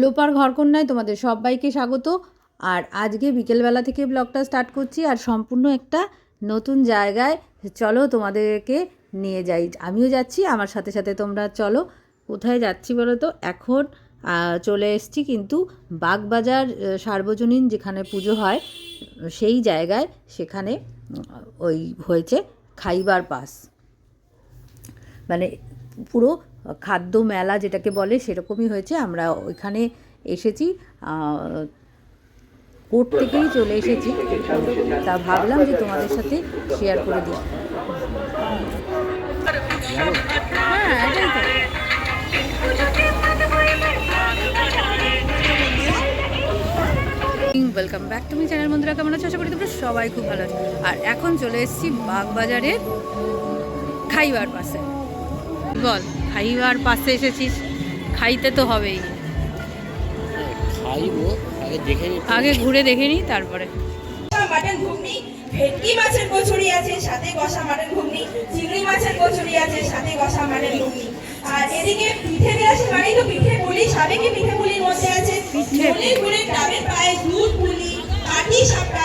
লোপার ঘরকন্যায় তোমাদের সবাইকে স্বাগত। আর আজকে বিকেলবেলা থেকে ব্লগটা স্টার্ট করছি আর সম্পূর্ণ একটা নতুন জায়গায় চলো তোমাদেরকে নিয়ে যাই। আমিও যাচ্ছি, আমার সাথে সাথে তোমরা চলো। কোথায় যাচ্ছি বলো তো? এখন চলে এসছি কিন্তু বাগবাজার সার্বজনীন যেখানে পুজো হয়, সেই জায়গায়। সেখানে, ওই হয়েছে খাইবার পাস। মানে পুরো খাদ্য মেলা যেটাকে বলে সেরকমই হয়েছে। আমরা ওইখানে এসেছি কোর্ট থেকেই চলে এসেছি। তা ভাবলাম যে তোমাদের সাথে শেয়ার করে দিই। Welcome back to me channel বন্ধুরা, কেমন আছো? আশা করি তোমরা সবাই খুব ভালো আছো। আর এখন চলে এসেছি বাগবাজারের খাইবার পাশে। বল। খাইবার পাশে এসেছিস খাইতে তো হবেই। খাইবো আগে দেখে আগে ঘুরে দেখে নিই তারপরে। মাটন ঘুগনি ভেটকি মাছের কচুরি আছে সাথে কষা মাটন ঘুগনি চিংড়ি মাছের কচুরি আছে সাথে কষা মাটন ঘুগনি। আর এদিকে পিঠে মানেই তো পিঠে পুলি সাবেকি পিঠে পুলির মধ্যে আছে। গুড়ের ডাবের পায়েস দুধ পুলি কাঠি সাপটা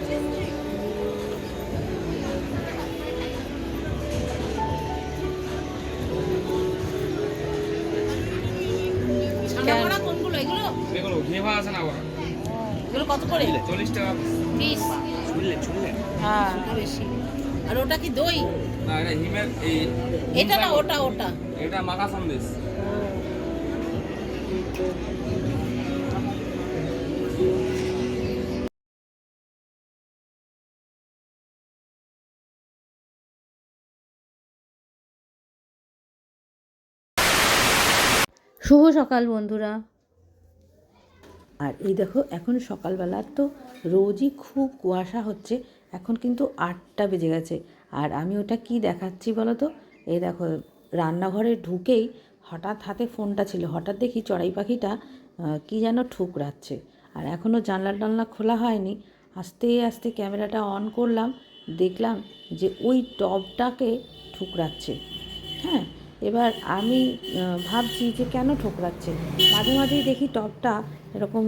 ঘেভা আছে না আবার। এগুলো কত করে? চল্লিশ টাকা। পিস শুনলে শুনলে? হ্যাঁ। বেশি। আর ওটা কি দই? না এটা হিমের এই এটা না ওটা ওটা। এটা মাখা সন্দেশ। শুভ সকাল বন্ধুরা। আর এই দেখো, এখন সকালবেলার তো রোজই খুব কুয়াশা হচ্ছে, এখন কিন্তু আটটা বেজে গেছে। আর আমি ওটা কি দেখাচ্ছি বলো তো? এই দেখো, রান্নাঘরে ঢুকেই হঠাৎ হাতে ফোনটা ছিল, হঠাৎ দেখি চড়াই পাখিটা কি যেন ঠুকরাচ্ছে। আর এখনও জানলা টানলা খোলা হয়নি। আস্তে আস্তে ক্যামেরাটা অন করলাম, দেখলাম যে ওই টবটাকে ঠুকরাচ্ছে। হ্যাঁ এবার আমি ভাবছি যে কেন ঠোকরাচ্ছে? মাঝে মাঝেই দেখি টবটা এরকম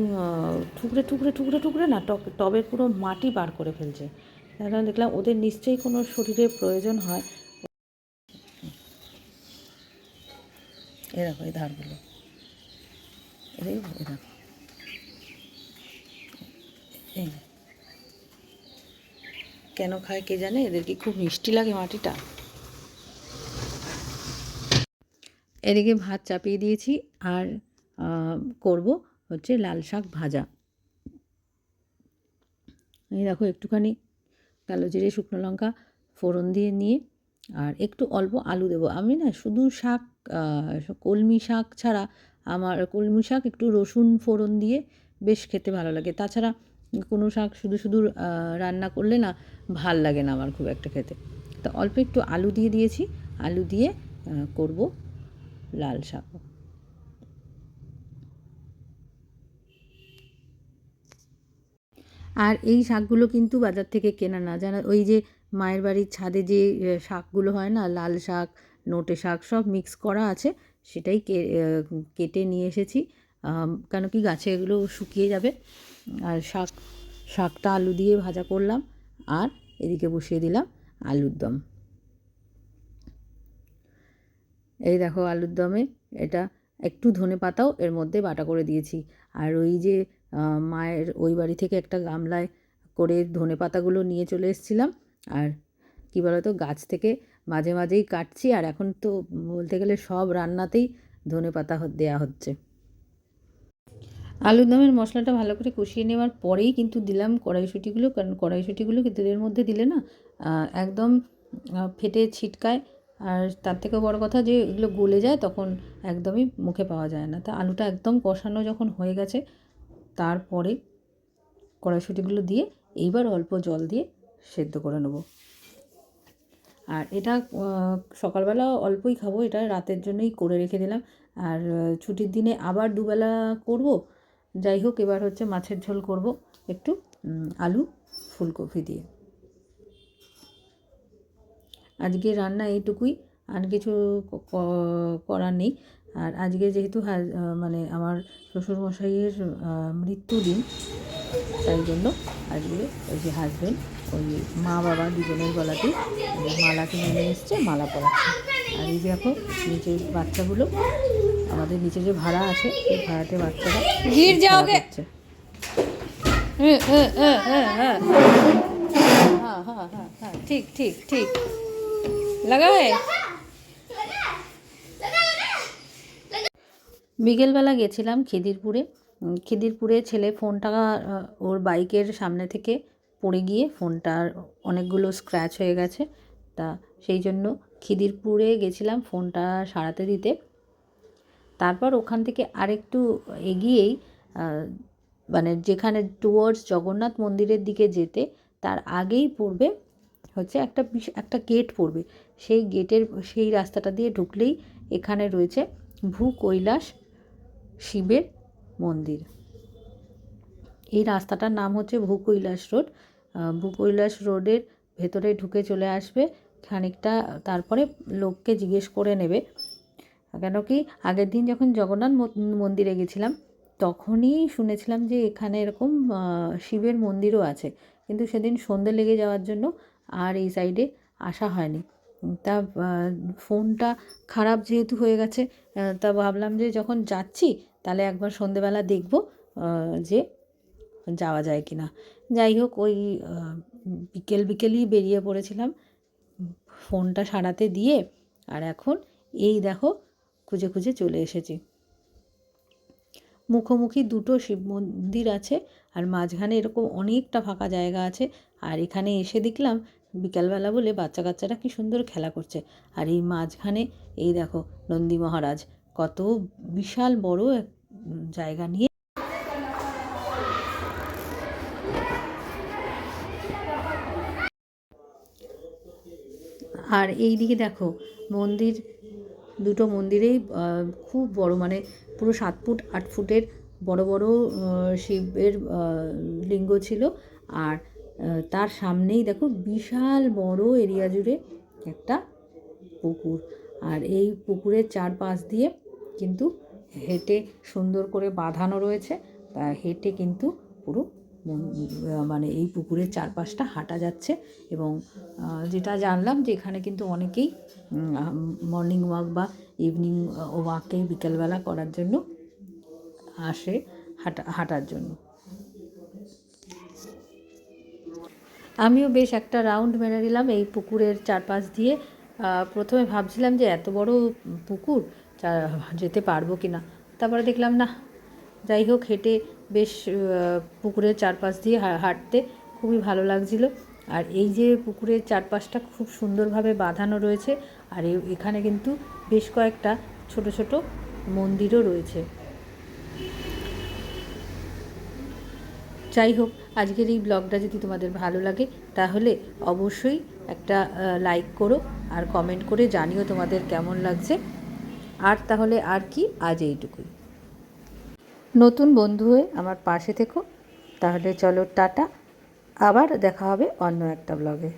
ঠুকরে ঠুকরে ঠুকরে ঠুকরে না, টব, টবের পুরো মাটি বার করে ফেলছে। কারণে দেখলাম ওদের নিশ্চয়ই কোনো শরীরের প্রয়োজন হয়। এ দেখো, এই ধারগুলো। যে। কেন খায় কে জানে? এদের কি খুব মিষ্টি লাগে মাটিটা? এদিকে ভাত চাপিয়ে দিয়েছি আর করব হচ্ছে লাল শাক ভাজা। এই দেখো একটুখানি কালো জিরে, শুকনো লঙ্কা ফোড়ন দিয়ে নিয়ে আর একটু অল্প আলু দেবো। আমি না শুধু শাক কলমি শাক ছাড়া আমার কলমি শাক একটু রসুন ফোড়ন দিয়ে বেশ খেতে ভালো লাগে। তাছাড়া কোনো শাক শুধু শুধু রান্না করলে না ভালো লাগে না আমার খুব একটা খেতে। তো অল্প একটু আলু দিয়ে দিয়েছি। আলু দিয়ে করব লাল শাক। আর এই শাকগুলো কিন্তু বাজার থেকে কেনা না। জানা ওই যে মায়ের বাড়ির ছাদে যে শাকগুলো হয় না, লাল শাক, নোটে শাক সব মিক্স করা আছে, সেটাই কেটে নিয়ে এসেছি। কেন কি গাছে এগুলো শুকিয়ে যাবে। আর শাক, শাকটা আলু দিয়ে ভাজা করলাম, আর এদিকে বসিয়ে দিলাম আলুর দম। এই দেখো আলুর দমে এটা একটু ধনে পাতাও এর মধ্যে বাটা করে দিয়েছি। আর ওই যে মায়ের ওই বাড়ি থেকে একটা গামলায় করে ধনে পাতাগুলো নিয়ে চলে এসেছিলাম। আর কী বলতো, গাছ থেকে মাঝে মাঝেই কাটছি আর এখন তো বলতে গেলে সব রান্নাতেই ধনে পাতা দেয়া হচ্ছে। আলুর দমের মশলাটা ভালো করে কষিয়ে নেওয়ার পরেই কিন্তু দিলাম কড়াইশুঁটিগুলো, কারণ কড়াইশুঁটিগুলো কিন্তু এর মধ্যে দিলে না একদম ফেটে ছিটকায় আর তার থেকেও বড় কথা যে এগুলো গলে যায় তখন একদমই মুখে পাওয়া যায় না। তা আলুটা একদম কষানো যখন হয়ে গেছে, তারপরে কড়াইশুঁটিগুলো দিয়ে এইবার অল্প জল দিয়ে সেদ্ধ করে নেব। আর এটা সকালবেলা অল্পই খাব, এটা রাতের জন্যই করে রেখে দিলাম। আর ছুটির দিনে আবার দুবেলা করব। যাই হোক, এবার হচ্ছে মাছের ঝোল করব একটু আলু, ফুলকপি দিয়ে। আজকে রান্না এইটুকুই আর কিছু করার নেই। আর আজকে যেহেতু মানে আমার শ্বশুরমশাইয়ের মৃত্যুদিন তাই জন্য আজকে ওই যে হাজব্যান্ড ওই মা বাবা দুজনের গলাতে মানে মালা কিনে নিয়ে এসছে মালা পড়াচ্ছে আর এই দেখো নিচের বাচ্চাগুলো আমাদের নিচে যে ভাড়া আছে সেই ভাড়াতে বাচ্চারা ভিড় যাওয়াকে হ্যাঁ হ্যাঁ, হ্যাঁ হ্যাঁ হ্যাঁ হ্যাঁ হ্যাঁ হ্যাঁ ঠিক ঠিক ঠিক। ঠিক লাগাবে বিকেলবেলা গেছিলাম খিদিরপুরে। খিদিরপুরে ছেলে ফোনটা ওর বাইকের সামনে থেকে পড়ে গিয়ে ফোনটার অনেকগুলো স্ক্র্যাচ হয়ে গেছে। তা সেই জন্য খিদিরপুরে গেছিলাম ফোনটা সারাতে দিতে। তারপর ওখান থেকে আরেকটু এগিয়েই মানে যেখানে টুয়ার্ডস জগন্নাথ মন্দিরের দিকে যেতে, তার আগেই পড়বে হচ্ছে একটা একটা গেট পড়বে। সেই গেটের সেই রাস্তাটা দিয়ে ঢুকলেই এখানে রয়েছে ভূ কৈলাস শিবের মন্দির। এই রাস্তাটার নাম হচ্ছে ভূ কৈলাস রোড। ভূ কৈলাস রোডের ভেতরে ঢুকে চলে আসবে, খানিকটা তারপরে লোককে জিজ্ঞেস করে নেবে। কেন কি আগের দিন যখন জগন্নাথ মন- মন্দিরে গেছিলাম, তখনই শুনেছিলাম যে এখানে এরকম শিবের মন্দিরও আছে। কিন্তু সেদিন সন্ধে লেগে যাওয়ার জন্য আর এই সাইডে আসা হয়নি। তা ফোনটা খারাপ যেহেতু হয়ে গেছে তা ভাবলাম যে যখন যাচ্ছি, তাহলে একবার সন্ধেবেলা দেখব যে যাওয়া যায় কি না যাই হোক, ওই বিকেল বিকেলই বেরিয়ে পড়েছিলাম ফোনটা সারাতে দিয়ে, আর এখন এই দেখো, খুঁজে খুঁজে চলে এসেছি। মুখোমুখি দুটো শিব মন্দির আছে, আর মাঝখানে এরকম অনেকটা ফাঁকা জায়গা আছে, আর এখানে এসে দেখলাম বিকালবেলা বলে বাচ্চা কাচ্চারা কি সুন্দর খেলা করছে। আর এই মাঝখানে, এই দেখো নন্দী মহারাজ, কত বিশাল বড় এক জায়গা নিয়ে আর এই দিকে দেখো মন্দির, দুটো মন্দিরেই খুব বড় মানে পুরো সাত ফুট, আট ফুটের বড় বড় শিবের লিঙ্গ ছিল। আর তার সামনেই দেখো বিশাল বড় এরিয়া জুড়ে একটা পুকুর। আর এই পুকুরের চারপাশ দিয়ে কিন্তু হেঁটে সুন্দর করে বাঁধানো রয়েছে। তা হেঁটে কিন্তু পুরো মানে এই পুকুরের চারপাশটা হাঁটা যাচ্ছে এবং যেটা জানলাম যে এখানে কিন্তু অনেকেই মর্নিং ওয়াক বা ইভিনিং ওয়াকে বিকেলবেলা করার জন্য আসে হাঁটা, হাঁটার জন্য। আমিও বেশ একটা রাউন্ড মেরে নিলাম এই পুকুরের চারপাশ দিয়ে। প্রথমে ভাবছিলাম যে এত বড় পুকুর যেতে পারব কি না তারপরে দেখলাম না, যাই হোক হেঁটে বেশ পুকুরের চারপাশ দিয়ে হাঁটতে খুবই ভালো লাগছিল। আর এই যে পুকুরের চারপাশটা খুব সুন্দরভাবে বাঁধানো রয়েছে, আর এখানে কিন্তু বেশ কয়েকটা ছোট ছোট মন্দিরও রয়েছে। যাই হোক আজকের এই ব্লগটা যদি তোমাদের ভালো লাগে, তাহলে অবশ্যই একটা লাইক করো আর কমেন্ট করে জানিও তোমাদের কেমন লাগছে। আর তাহলে আর কি, আজ এইটুকুই। নতুন বন্ধু হয়ে আমার পাশে থেকো। তাহলে চলো টাটা। আবার দেখা হবে অন্য একটা ব্লগে।